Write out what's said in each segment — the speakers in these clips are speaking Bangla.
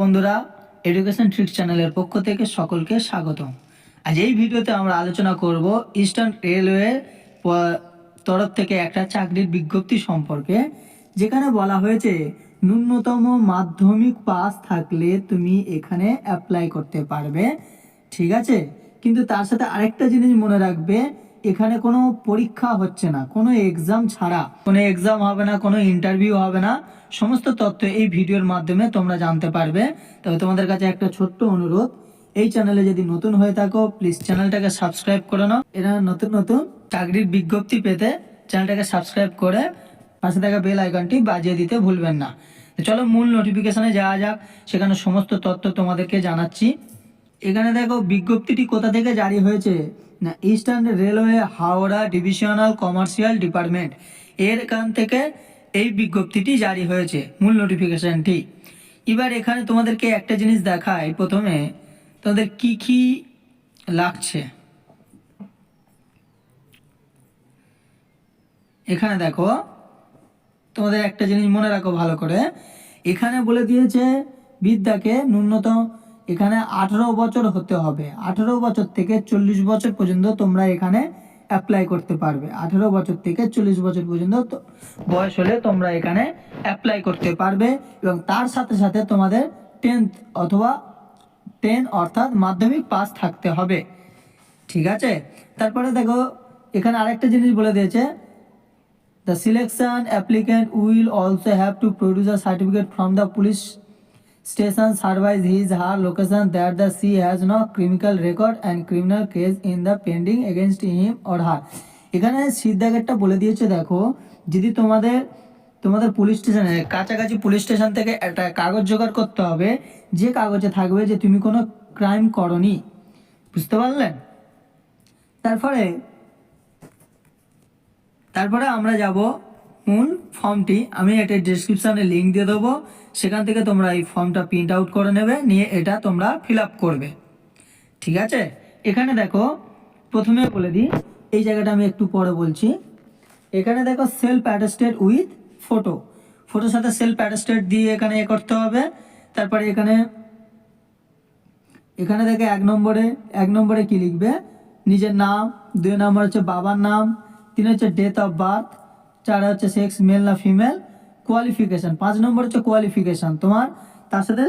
বন্ধুরা এডুকেশন ট্রিক্স চ্যানেলের পক্ষ থেকে সকলকে স্বাগতম। আজ এই ভিডিওতে আমরা আলোচনা করব ইস্টার্ন রেলওয়ে তরফ থেকে একটা চাকরির বিজ্ঞপ্তি সম্পর্কে, যেখানে বলা হয়েছে, ন্যূনতম মাধ্যমিক পাস থাকলে তুমি এখানে অ্যাপ্লাই করতে পারবে। ঠিক আছে? কিন্তু তার সাথে আরেকটা জিনিস মনে রাখবে এখানে কোনো পরীক্ষা হচ্ছে না, কোনো এক্সাম ছাড়া, কোনো এক্সাম হবে না, কোনো ইন্টারভিউ হবে না, সমস্ত তথ্য এই ভিডিওর মাধ্যমে তোমরা জানতে পারবে। তবে তোমাদের কাছে একটা ছোট্ট অনুরোধ, এই চ্যানেলে যদি নতুন হয়ে থাকো প্লিজ চ্যানেলটাকে সাবস্ক্রাইব করে নাও। এরা নতুন নতুন চাকরির বিজ্ঞপ্তি পেতে চ্যানেলটাকে সাবস্ক্রাইব করে পাশে থাকা বেল আইকনটি বাজিয়ে দিতে ভুলবেন না। চলো মূল নোটিফিকেশনে যাওয়া যাক, সেখানে সমস্ত তথ্য তোমাদেরকে জানাচ্ছি। এখানে দেখো বিজ্ঞপ্তিটি কোথা থেকে জারি হয়েছে? না eastern railway Howrah divisional commercial department এর এখান থেকে এই বিজ্ঞপ্তিটি জারি হয়েছে, মূল নোটিফিকেশনটি এবার এখানে তোমাদেরকে একটা জিনিস দেখায় প্রথমে। তোমাদের কি কি লাগছে? এখানে দেখো, তোমাদের একটা জিনিস মনে রাখো ভালো করে। এখানে বলে দিয়েছে, বিদ্যাকে ন্যূনতম এখানে আঠারো বছর হতে হবে। আঠারো বছর থেকে চল্লিশ বছর পর্যন্ত তোমরা এখানে অ্যাপ্লাই করতে পারবে। আঠারো বছর থেকে চল্লিশ বছর পর্যন্ত বয়স হলে তোমরা এখানে অ্যাপ্লাই করতে পারবে এবং তার সাথে সাথে তোমাদের টেন্থ অথবা টেন অর্থাৎ মাধ্যমিক পাস থাকতে হবে। ঠিক আছে? তারপরে দেখো, এখানে আরেকটা জিনিস বলে দিয়েছে, The selection applicant will also have to produce a certificate from the police station service his her location. That the she has no criminal record and criminal case in the pending against him or her. এখানে সিদ্ধাগেটটা বলে দিয়েছে, দেখো, যদি তোমাদের তোমাদের পুলিশ স্টেশনে কাছাকাছি পুলিশ স্টেশন থেকে একটা কাগজ জোগাড় করতে হবে, যে কাগজে থাকবে যে তুমি কোনো ক্রাইম করনি। বুঝতে পারলেন? তারপরে তারপরে আমরা যাব মূল ফর্মটি আমি এটা ডিসক্রিপশানে লিঙ্ক দিয়ে দেবো। সেখান থেকে তোমরা এই ফর্মটা প্রিন্ট আউট করে নেবে, নিয়ে এটা তোমরা ফিল আপ করবে। ঠিক আছে? এখানে দেখো, প্রথমে বলে দিই, এই জায়গাটা আমি একটু পরে বলছি। এখানে দেখো সেলফ অ্যাটাস্টেড উইথ ফটো ফটোর সাথে সেলফ অ্যাটাস্টেড দিয়ে এখানে এ করতে হবে। তারপরে এখানে এখানে দেখে এক নম্বরে এক নম্বরে কি লিখবে? নিজের নাম, দুই নম্বর হচ্ছে বাবার নাম, তিন হচ্ছে ডেট অফ বার্থ চার হচ্ছে সেক্স মেল না ফিমেল কোয়ালিফিকেশন পাঁচ নম্বর হচ্ছে কোয়ালিফিকেশন তোমার তার সাথে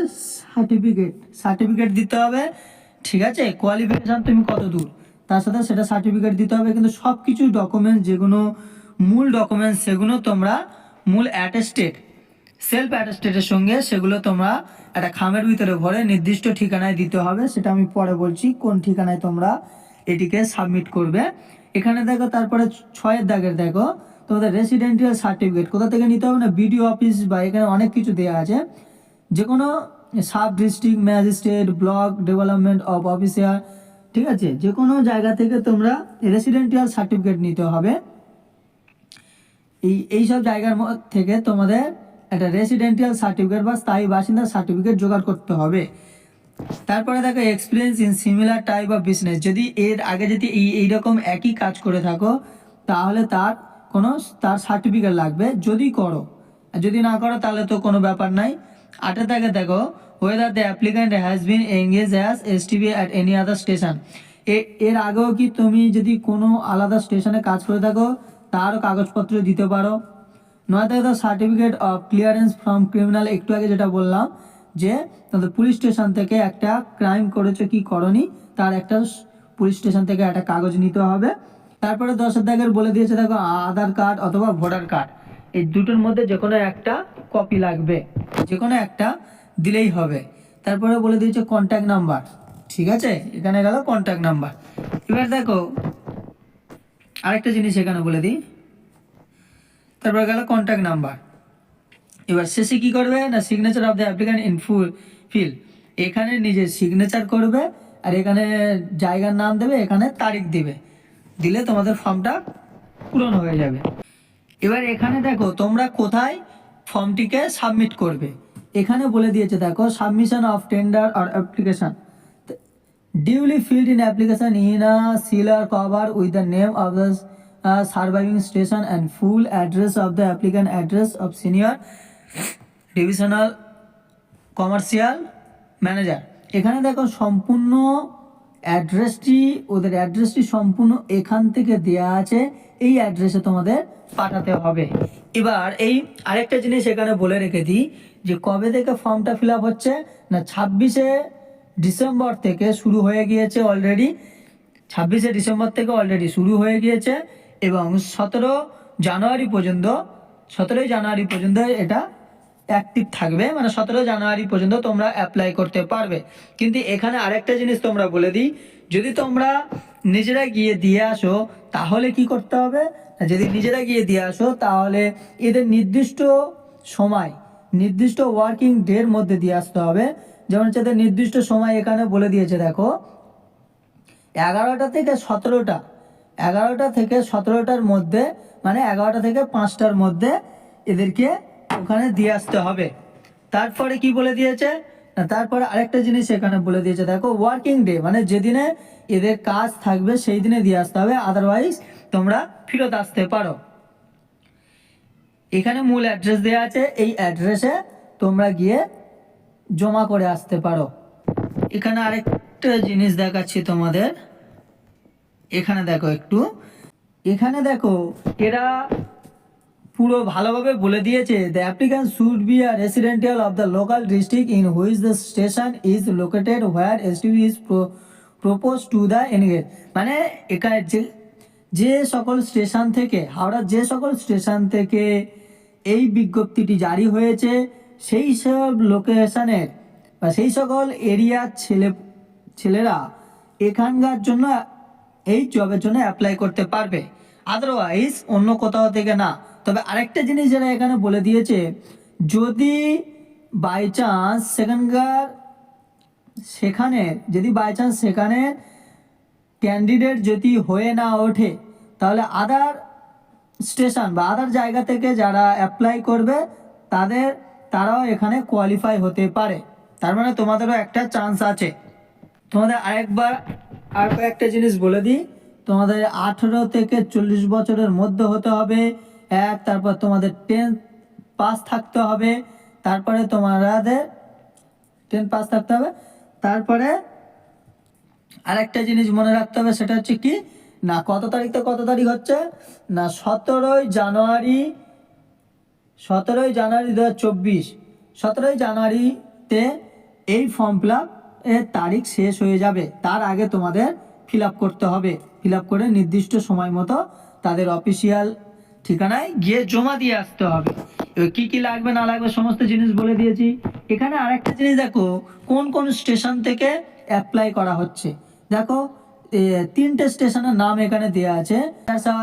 সার্টিফিকেট সার্টিফিকেট দিতে হবে। ঠিক আছে? কোয়ালিফিকেশান তুমি কত দূর? তার সাথে সেটা সার্টিফিকেট দিতে হবে। কিন্তু সব কিছু ডকুমেন্টস যেগুলো, মূল ডকুমেন্টস সেগুলো তোমরা মূল অ্যাটেস্টেড সেলফ অ্যাটেস্টেডের সঙ্গে সেগুলো তোমরা একটা খামের ভিতরে ভরে নির্দিষ্ট ঠিকানায় দিতে হবে। সেটা আমি পরে বলছি কোন ঠিকানায় তোমরা এটিকে সাবমিট করবে। এখানে দেখো তারপরে ছয়ের দাগের দেখো। তোমাদের রেসিডেন্টিয়াল সার্টিফিকেট কোথা থেকে নিতে হবে না বিডিও অফিস বা এখানে অনেক কিছু দেওয়া আছে। যে কোনো sub district magistrate block development of officer ঠিক আছে? যে কোনো জায়গা থেকে তোমরা রেসিডেন্টিয়াল সার্টিফিকেট নিতে হবে। এই এইসব জায়গার থেকে তোমাদের একটা রেসিডেন্টিয়াল সার্টিফিকেট বা স্থায়ী বাসিন্দার সার্টিফিকেট জোগাড় করতে হবে। তারপরে দেখো experience in similar type of business যদি এর আগে যদি এই, এইরকম একই কাজ করে থাকো, তাহলে তার কোনো তার সার্টিফিকেট লাগবে, যদি করো। যদি না করো, তাহলে তো কোনো ব্যাপার নাই। আটে থাকে দেখো whether the applicant has been engage as S TV at any other স্টেশনের আগেও কি তুমি যদি কোনো আলাদা স্টেশনে কাজ করে থাকো, তারও কাগজপত্র দিতে পারো। নয়তো the certificate of clearance from criminal একটু আগে যেটা বললাম, যে তাদের পুলিশ স্টেশন থেকে একটা ক্রাইম করেছ কি করনি, তার একটা পুলিশ স্টেশন থেকে একটা কাগজ নিতে হবে। তারপরে দশ দাগের বলে দিয়েছে, দেখো, আধার কার্ড অথবা ভোটার কার্ড। এই দুটোর মধ্যে যে কোনো একটা কপি লাগবে, যে কোনো একটা দিলেই হবে। তারপরে বলে দিয়েছে কন্ট্যাক্ট নাম্বার ঠিক আছে? এখানে গেল কন্ট্যাক্ট নাম্বার এবার দেখো, আরেকটা জিনিস এখানে বলে দিই। তারপরে গেল কন্ট্যাক্ট নাম্বার এবার শেষে কি করবে না signature of the applicant in full fill এখানে নিজের সিগনেচার করবে, আর এখানে জায়গার নাম দেবে, এখানে তারিখ দিবে। দিলে তোমাদের ফর্মটা পূরণ হয়ে যাবে। এবার এখানে দেখো তোমরা কোথায় ফর্মটিকে সাবমিট করবে। এখানে বলে দিয়েছে, দেখো submission of tender R application duly filled in application in a sealed cover with the name of the surviving station and full address of the applicant address of senior divisional commercial manager এখানে দেখো সম্পূর্ণ অ্যাড্রেসটি ওদের অ্যাড্রেসটি সম্পূর্ণ এখান থেকে দেয়া আছে, এই অ্যাড্রেসে তোমাদের পাঠাতে হবে। এবার এই আরেকটা জিনিস এখানে বলে রেখে দিই, যে কবে থেকে ফর্মটা ফিল হচ্ছে? না, ছাব্বিশে ডিসেম্বর থেকে শুরু হয়ে গিয়েছে অলরেডি ছাব্বিশে ডিসেম্বর থেকে অলরেডি শুরু হয়ে গিয়েছে এবং সতেরো জানুয়ারি পর্যন্ত, সতেরোই জানুয়ারি পর্যন্ত এটা অ্যাক্টিভ থাকবে মানে সতেরো জানুয়ারি পর্যন্ত তোমরা অ্যাপ্লাই করতে পারবে। কিন্তু এখানে আরেকটা জিনিস তোমরা বলে দিই, যদি তোমরা নিজেরা গিয়ে দিয়ে আসো, তাহলে কি করতে হবে? যদি নিজেরা গিয়ে দিয়ে আসো, তাহলে এদের নির্দিষ্ট সময়, নির্দিষ্ট ওয়ার্কিং ডের মধ্যে দিয়ে আসতে হবে। যেমন হচ্ছে এদের নির্দিষ্ট সময় এখানে বলে দিয়েছে, দেখো, এগারোটা থেকে সতেরোটা, এগারোটা থেকে সতেরোটার মধ্যে মানে এগারোটা থেকে পাঁচটার মধ্যে এদেরকে ওখানে দিয়ে আসতে হবে। তারপরে কি বলে দিয়েছে? তারপরে আরেকটা জিনিস এখানে বলে দিয়েছে। দেখো ওয়ার্কিং ডে মানে যেদিনে এদের কাজ থাকবে সেই দিনে দিয়ে আসতে হবে। আদারওয়াইজ তোমরা ফেরত আসতে পারো। এখানে মূল অ্যাড্রেস দেওয়া আছে। এই অ্যাড্রেসে তোমরা গিয়ে জমা করে আসতে পারো। এখানে আরেকটা জিনিস দেখাচ্ছি তোমাদের। এখানে দেখো একটু। এখানে দেখো, এরা পুরো ভালোভাবে বলে দিয়েছে the applicant should be a residential of the local district in which the station is located where STV is propose to the engage মানে এখানে যে যে সকল স্টেশন থেকে, হাওড়ার যে সকল স্টেশন থেকে এই বিজ্ঞপ্তিটি জারি হয়েছে, সেই সব লোকেশনের বা সেই সকল এরিয়ার ছেলে, ছেলেরা এখানকার জন্য এই জবের জন্য অ্যাপ্লাই করতে পারবে। আদারওয়াইজ অন্য কোথাও থেকে না। তবে আরেকটা জিনিস যারা এখানে বলে দিয়েছে, যদি বাই চান্স সেখানকার, সেখানে, যদি বাই চান্স সেখানে ক্যান্ডিডেট যদি হয়ে না ওঠে, তাহলে আদার স্টেশন বা আদার জায়গা থেকে যারা অ্যাপ্লাই করবে, তাদের, তারাও এখানে কোয়ালিফাই হতে পারে। তার মানে তোমাদেরও একটা চান্স আছে। তোমাদের আরেকবার আর কয়েকটা জিনিস বলে দিই। তোমাদের আঠেরো থেকে চল্লিশ বছরের মধ্যে হতে হবে। এক, তারপর তোমাদের টেন পাস থাকতে হবে। তারপরে তোমাদের টেন পাস থাকতে হবে। তারপরে আরেকটা জিনিস মনে রাখতে হবে, সেটা হচ্ছে কি? না, কত তারিখ থেকে কত তারিখ হচ্ছে? না, সতেরোই জানুয়ারি সতেরোই জানুয়ারি দু হাজার চব্বিশ। সতেরোই জানুয়ারিতে এই ফর্ম ফিল এর তারিখ শেষ হয়ে যাবে। তার আগে তোমাদের ফিল করতে হবে। ফিল করে নির্দিষ্ট সময় মতো তাদের অফিসিয়াল ঠিকানায় গিয়ে জমা দিয়ে আসতে হবে। কি কী লাগবে না লাগবে সমস্ত জিনিস বলে দিয়েছি। এখানে আরেকটা জিনিস দেখো, কোন কোন স্টেশন থেকে অ্যাপ্লাই করা হচ্ছে। দেখো তিনটে স্টেশনের নাম এখানে দেওয়া আছে।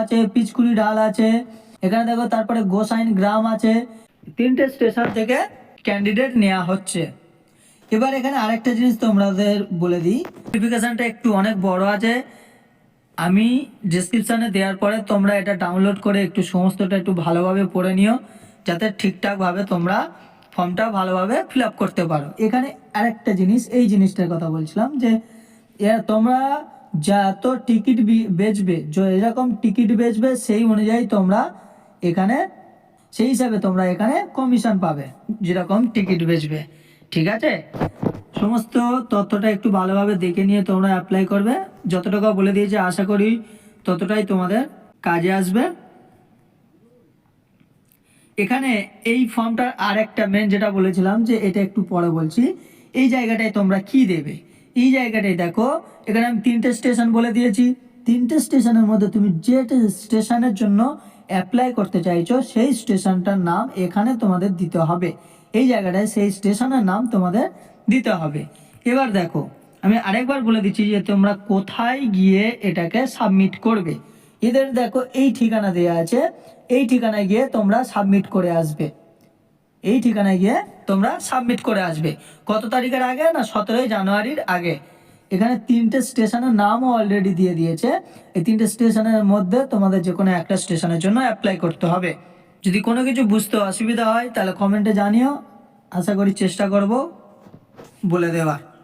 আছে, পিচকুড়ি ডাল আছে, এখানে দেখো তারপরে গোসাইন গ্রাম আছে। তিনটে স্টেশন থেকে ক্যান্ডিডেট নেওয়া হচ্ছে। এবার এখানে আরেকটা জিনিস তোমাদের বলে দিই। নোটিফিকেশনটা একটু অনেক বড় আছে। আমি ডিসক্রিপশানে দেওয়ার পরে তোমরা এটা ডাউনলোড করে একটু সমস্তটা একটু ভালোভাবে পড়ে নিও, যাতে ঠিকঠাকভাবে তোমরা ফর্মটা ভালোভাবে ফিল আপ করতে পারো। এখানে আরেকটা জিনিস, এই জিনিসটার কথা বলছিলাম যে তোমরা যত টিকিট বেচবে, য- এরকম টিকিট বেচবে, সেই অনুযায়ী তোমরা এখানে, সেই হিসাবে তোমরা এখানে কমিশন পাবে, যেরকম টিকিট বেচবে। ঠিক আছে? সমস্ত তথ্যটা একটু ভালোভাবে দেখে নিয়ে তোমরা অ্যাপ্লাই করবে। যত টাকা বলে দিয়েছে, আশা করি ততটাই তোমাদের কাজে আসবে। এখানে এই ফর্মটার আর একটা মেন যেটা বলেছিলাম যে এটা একটু পরে বলছি, এই জায়গাটায় তোমরা কি দেবে? এই জায়গাটায় দেখো, এখানে আমি তিনটে স্টেশন বলে দিয়েছি। তিনটে স্টেশনের মধ্যে তুমি যে স্টেশনের জন্য অ্যাপ্লাই করতে চাইছো, সেই স্টেশনটার নাম এখানে তোমাদের দিতে হবে। এই জায়গাটায় সেই স্টেশনের নাম তোমাদের দিতে হবে। এবার দেখো আমি আরেকবার বলে দিচ্ছি যে তোমরা কোথায় গিয়ে এটাকে সাবমিট করবে। এদের দেখো এই ঠিকানা দেওয়া আছে, এই ঠিকানায় গিয়ে তোমরা সাবমিট করে আসবে। এই ঠিকানায় গিয়ে তোমরা সাবমিট করে আসবে। কত তারিখের আগে না সতেরোই জানুয়ারির আগে? এখানে তিনটে স্টেশনের নামও অলরেডি দিয়ে দিয়েছে। এই তিনটে স্টেশনের মধ্যে তোমাদের যে কোনো একটা স্টেশনের জন্য অ্যাপ্লাই করতে হবে। যদি কোনো কিছু বুঝতে অসুবিধা হয় তাহলে কমেন্টে জানিও। আশা করি চেষ্টা করব বলে দেওয়ার।